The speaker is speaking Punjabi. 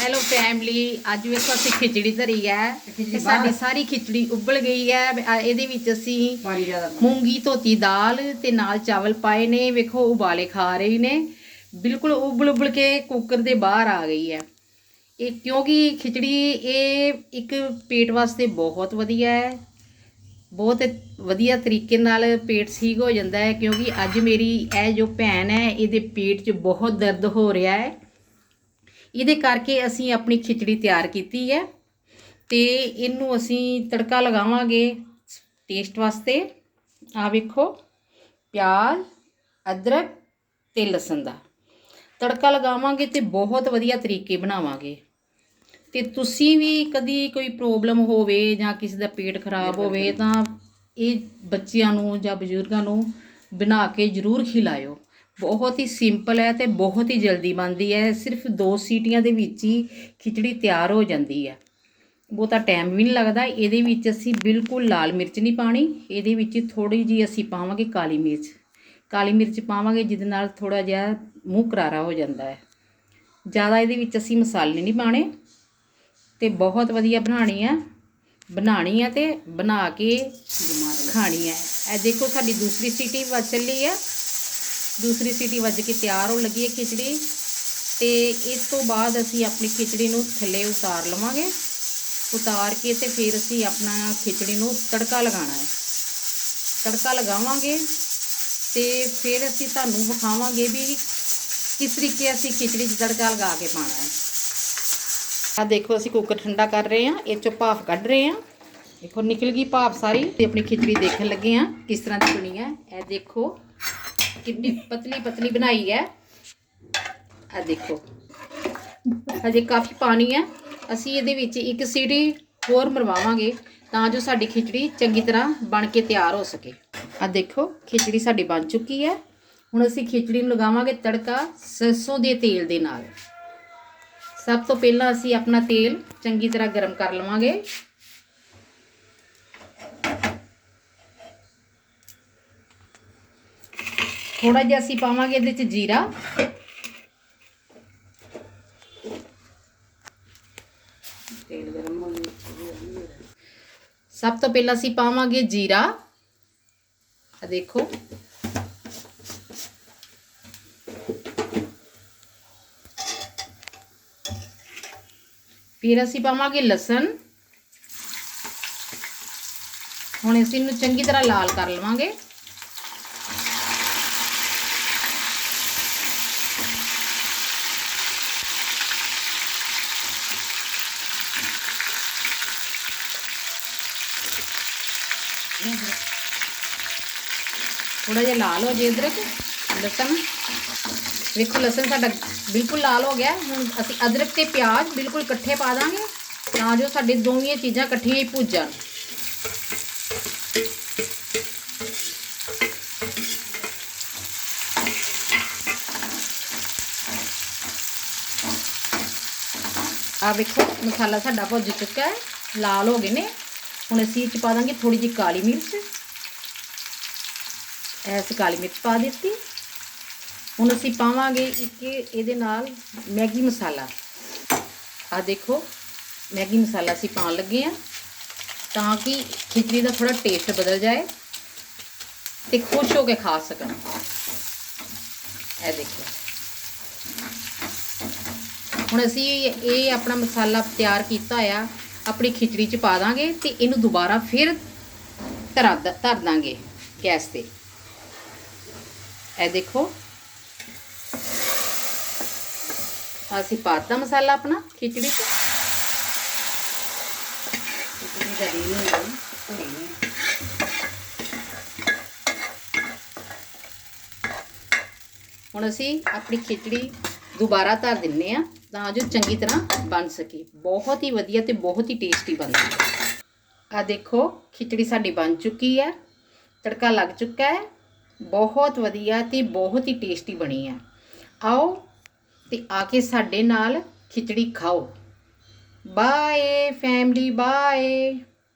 ਹੈਲੋ ਫੈਮਿਲੀ ਅੱਜ ਵੇਖੋ ਅਸੀਂ ਖਿਚੜੀ ਧਰੀ ਹੈ ਤੇ ਸਾਡੀ। ਸਾਰੀ ਖਿਚੜੀ ਉਬਲ ਗਈ ਹੈ। ਇਹਦੇ ਵਿੱਚ ਅਸੀਂ ਮੂੰਗੀ ਧੋਤੀ ਦਾਲ ਤੇ ਨਾਲ ਚਾਵਲ ਪਾਏ ਨੇ। ਵੇਖੋ ਉਬਾਲੇ ਖਾ ਰਹੀ ਨੇ। ਬਿਲਕੁਲ ਉਬਲ ਉਬਲ ਕੇ ਕੁੱਕਰ ਦੇ ਬਾਹਰ ਆ ਗਈ ਹੈ। ਇਹ ਕਿਉਂਕਿ ਖਿਚੜੀ ਇਹ ਇੱਕ ਪੇਟ ਵਾਸਤੇ ਬਹੁਤ ਵਧੀਆ ਹੈ। ਬਹੁਤ ਵਧੀਆ ਤਰੀਕੇ ਨਾਲ ਪੇਟ ਠੀਕ ਹੋ ਜਾਂਦਾ ਹੈ ਕਿਉਂਕਿ ਅੱਜ ਮੇਰੀ ਇਹ ਜੋ ਭੈਣ ਹੈ ਇਹਦੇ ਪੇਟ 'ਚ ਬਹੁਤ ਦਰਦ ਹੋ ਰਿਹਾ ਹੈ। ਇਹਦੇ ਕਰਕੇ ਅਸੀਂ ਆਪਣੀ ਖਿਚੜੀ ਤਿਆਰ ਕੀਤੀ ਹੈ ਤੇ ਇਹਨੂੰ ਅਸੀਂ ਤੜਕਾ ਲਗਾਵਾਂਗੇ ਟੇਸਟ ਵਾਸਤੇ। ਆ ਵੇਖੋ ਪਿਆਜ਼ ਅਦਰਕ ਤੇ ਲਸਣ ਦਾ। ਤੜਕਾ ਲਗਾਵਾਂਗੇ ਤੇ ਬਹੁਤ ਵਧੀਆ ਤਰੀਕੇ ਬਣਾਵਾਂਗੇ। ਤੇ ਤੁਸੀਂ ਵੀ ਕਦੀ ਕੋਈ ਪ੍ਰੋਬਲਮ ਹੋਵੇ ਜਾਂ ਕਿਸੇ ਦਾ ਪੇਟ ਖਰਾਬ ਹੋਵੇ ਤਾਂ ਇਹ ਬੱਚਿਆਂ ਨੂੰ ਜਾਂ ਬਜ਼ੁਰਗਾਂ ਨੂੰ ਬਣਾ ਕੇ ਜ਼ਰੂਰ ਖਿਲਾਇਓ। ਬਹੁਤ ਹੀ ਸਿੰਪਲ ਹੈ ਤੇ ਬਹੁਤ ਹੀ ਜਲਦੀ ਬਣਦੀ ਹੈ। ਸਿਰਫ ਦੋ ਸੀਟੀਆਂ ਦੇ ਵਿੱਚ ਹੀ ਖਿਚੜੀ ਤਿਆਰ ਹੋ ਜਾਂਦੀ ਹੈ। ਬਹੁਤਾ ਟਾਈਮ ਵੀ ਨਹੀਂ ਲੱਗਦਾ। ਇਹਦੇ ਵਿੱਚ ਅਸੀਂ ਬਿਲਕੁਲ ਲਾਲ ਮਿਰਚ ਨਹੀਂ ਪਾਣੀ। ਇਹਦੇ ਵਿੱਚ ਥੋੜੀ ਜੀ ਅਸੀਂ ਪਾਵਾਂਗੇ ਕਾਲੀ ਮਿਰਚ। ਕਾਲੀ ਮਿਰਚ ਪਾਵਾਂਗੇ, ਜਿਹਦੇ ਨਾਲ ਥੋੜਾ ਜਿਹਾ ਮੂੰਹ ਕਰਾਰਾ ਹੋ ਜਾਂਦਾ ਹੈ। ਜ਼ਿਆਦਾ ਇਹਦੇ ਵਿੱਚ ਅਸੀਂ ਮਸਾਲੇ ਨਹੀਂ ਪਾਣੇ ਤੇ ਬਹੁਤ ਵਧੀਆ ਬਣਾਣੀ ਹੈ। ਬਣਾਣੀ ਹੈ ਤੇ ਬਣਾ ਕੇ ਖਾਣੀ ਹੈ। ਇਹ ਦੇਖੋ ਸਾਡੀ ਦੂਸਰੀ ਸੀਟੀ ਵੱਜ ਚੱਲੀ ਆ ਦੂਸਰੀ ਸੀਟੀ ਵੱਜ ਕੇ ਤਿਆਰ ਹੋਣ ਲੱਗੀ ਹੈ ਖਿਚੜੀ ਤੇ ਇਸ ਤੋਂ ਬਾਅਦ ਅਸੀਂ ਆਪਣੀ ਖਿਚੜੀ ਨੂੰ ਥੱਲੇ ਉਤਾਰ ਲਵਾਂਗੇ। ਉਤਾਰ ਕੇ ਤੇ ਫਿਰ ਅਸੀਂ ਆਪਣਾ ਖਿਚੜੀ ਨੂੰ ਤੜਕਾ ਲਗਾਉਣਾ ਹੈ। ਤੜਕਾ ਲਗਾਵਾਂਗੇ ਤੇ ਫਿਰ ਅਸੀਂ ਤੁਹਾਨੂੰ ਵਿਖਾਵਾਂਗੇ ਵੀ ਕਿਸ ਤਰੀਕੇ ਅਸੀਂ ਖਿਚੜੀ 'ਚ ਤੜਕਾ ਲਗਾ ਕੇ ਪਾਣਾ ਹੈ। ਆ ਦੇਖੋ ਅਸੀਂ ਕੁੱਕਰ ਠੰਡਾ ਕਰ ਰਹੇ ਹਾਂ, ਇਹ ਚੋਂ ਭਾਫ ਕੱਢ ਰਹੇ ਹਾਂ। ਦੇਖੋ ਨਿਕਲ ਗਈ ਭਾਫ ਸਾਰੀ ਤੇ ਆਪਣੀ ਖਿਚੜੀ ਦੇਖਣ ਲੱਗੇ ਹਾਂ ਕਿਸ ਤਰ੍ਹਾਂ ਦੀ ਬਣੀ ਹੈ। ਇਹ ਦੇਖੋ। ਕਿੰਨੀ ਪਤਲੀ ਪਤਲੀ ਬਣਾਈ ਹੈ। ਆ ਦੇਖੋ। ਹਜੇ ਕਾਫੀ ਪਾਣੀ ਹੈ। ਅਸੀਂ ਇਹਦੇ ਵਿੱਚ ਇੱਕ ਸੀੜੀ ਹੋਰ ਮਰਵਾਵਾਂਗੇ ਤਾਂ ਜੋ ਸਾਡੀ ਖਿਚੜੀ ਚੰਗੀ ਤਰ੍ਹਾਂ ਬਣ ਕੇ ਤਿਆਰ ਹੋ ਸਕੇ। ਆ ਦੇਖੋ, ਖਿਚੜੀ ਸਾਡੀ ਬਣ ਚੁੱਕੀ ਹੈ। ਹੁਣ ਅਸੀਂ ਖਿਚੜੀ ਨੂੰ ਲਗਾਵਾਂਗੇ ਤੜਕਾ ਸਰਸੋਂ ਦੇ ਤੇਲ ਦੇ ਨਾਲ। ਸਭ ਤੋਂ ਪਹਿਲਾਂ ਅਸੀਂ ਆਪਣਾ ਤੇਲ ਚੰਗੀ ਤਰ੍ਹਾਂ ਗਰਮ ਕਰ ਲਵਾਂਗੇ। ਥੋੜਾ ਜਿਹਾ ਅਸੀਂ ਪਾਵਾਂਗੇ ਇਹਦੇ ਵਿੱਚ ਜੀਰਾ। ਤੇਲ ਗਰਮ ਹੋ ਗਿਆ ਸਭ ਤੋਂ ਪਹਿਲਾਂ ਅਸੀਂ ਪਾਵਾਂਗੇ ਜੀਰਾ। ਆ ਦੇਖੋ। ਫਿਰ ਅਸੀਂ ਪਾਵਾਂਗੇ ਲਸਣ। ਹੁਣ ਅਸੀਂ ਇਹਨੂੰ ਚੰਗੀ ਤਰ੍ਹਾਂ ਲਾਲ ਕਰ ਲਵਾਂਗੇ। ਥੋੜਾ ਜਿਹਾ ਲਾਲ ਹੋ ਜੇ ਅਦਰਕ ਲਸਣ ਵੇਖੋ ਲਸਣ ਸਾਡਾ ਬਿਲਕੁਲ ਲਾਲ ਹੋ ਗਿਆ ਹੁਣ ਅਸੀਂ ਅਦਰਕ ਤੇ ਪਿਆਜ਼ ਬਿਲਕੁਲ ਇਕੱਠੇ ਪਾ ਦਾਂਗੇ ਤਾਂ ਜੋ ਸਾਡੇ ਦੋਵੇਂ ਚੀਜ਼ਾਂ ਇਕੱਠੀਆਂ ਹੀ ਭੁੱਜ ਜਾਣ ਆ ਵੇਖੋ ਮਸਾਲਾ ਸਾਡਾ ਭੁੱਜ ਚੁੱਕਾ ਹੈ ਲਾਲ ਹੋ ਗਏ ਨੇ ਹੁਣ ਅਸੀਂ ਇਹ ਚ ਪਾ ਦਾਂਗੇ ਥੋੜੀ ਜਿਹੀ ਕਾਲੀ ਮਿਰਚ। ਐਸ ਕਾਲੀ ਮਿਰਚ ਪਾ ਦਿੱਤੀ। ਹੁਣ ਅਸੀਂ ਪਾਵਾਂਗੇ ਇੱਕ ਇਹਦੇ ਨਾਲ ਮੈਗੀ ਮਸਾਲਾ। ਆ ਦੇਖੋ, ਮੈਗੀ ਮਸਾਲਾ ਅਸੀਂ ਪਾਉਣ ਲੱਗੇ ਆ ਤਾਂ ਕਿ ਖਿਚੜੀ ਦਾ ਥੋੜਾ ਟੇਸਟ ਬਦਲ ਜਾਏ ਤੇ ਖੁਸ਼ ਹੋ ਕੇ ਖਾ ਸਕਣ। ਇਹ ਦੇਖੋ। ਹੁਣ ਅਸੀਂ ਇਹ ਆਪਣਾ ਮਸਾਲਾ ਤਿਆਰ ਕੀਤਾ ਆ। ਆਪਣੀ ਖਿਚੜੀ ਚ ਪਾ ਦਾਂਗੇ ਤੇ ਇਹਨੂੰ ਦੁਬਾਰਾ ਫਿਰ ਧਰਾ ਦ- ਧਰ ਦਾਂਗੇ ਗੈਸ ਤੇ। ਇਹ ਦੇਖੋ। ਅਸੀਂ ਪਾਤਾ ਮਸਾਲਾ ਆਪਣਾ ਖਿਚੜੀ ਚ। ਇਤਨੀ ਜਰੀ ਨਹੀਂ ਹੋਈ ਹੁਣ ਅਸੀਂ ਆਪਣੀ ਖਿਚੜੀ ਦੁਬਾਰਾ ਧਰ ਦਿੰਨੇ ਆ, ਤਾਂ ਜੋ ਚੰਗੀ ਤਰ੍ਹਾਂ ਬਣ ਸਕੇ। ਬਹੁਤ ਹੀ ਵਧੀਆ ਤੇ ਬਹੁਤ ਹੀ ਟੇਸਟੀ ਬਣਦੀ ਹੈ ਆ ਦੇਖੋ, ਖਿਚੜੀ ਸਾਡੀ ਬਣ ਚੁੱਕੀ ਹੈ, ਤੜਕਾ ਲੱਗ ਚੁੱਕਾ ਹੈ। ਬਹੁਤ ਵਧੀਆ ਤੇ ਬਹੁਤ ਹੀ ਟੇਸਟੀ ਬਣੀ ਹੈ। ਆਓ ਤੇ ਆ ਕੇ ਸਾਡੇ ਨਾਲ ਖਿਚੜੀ ਖਾਓ। Bye family bye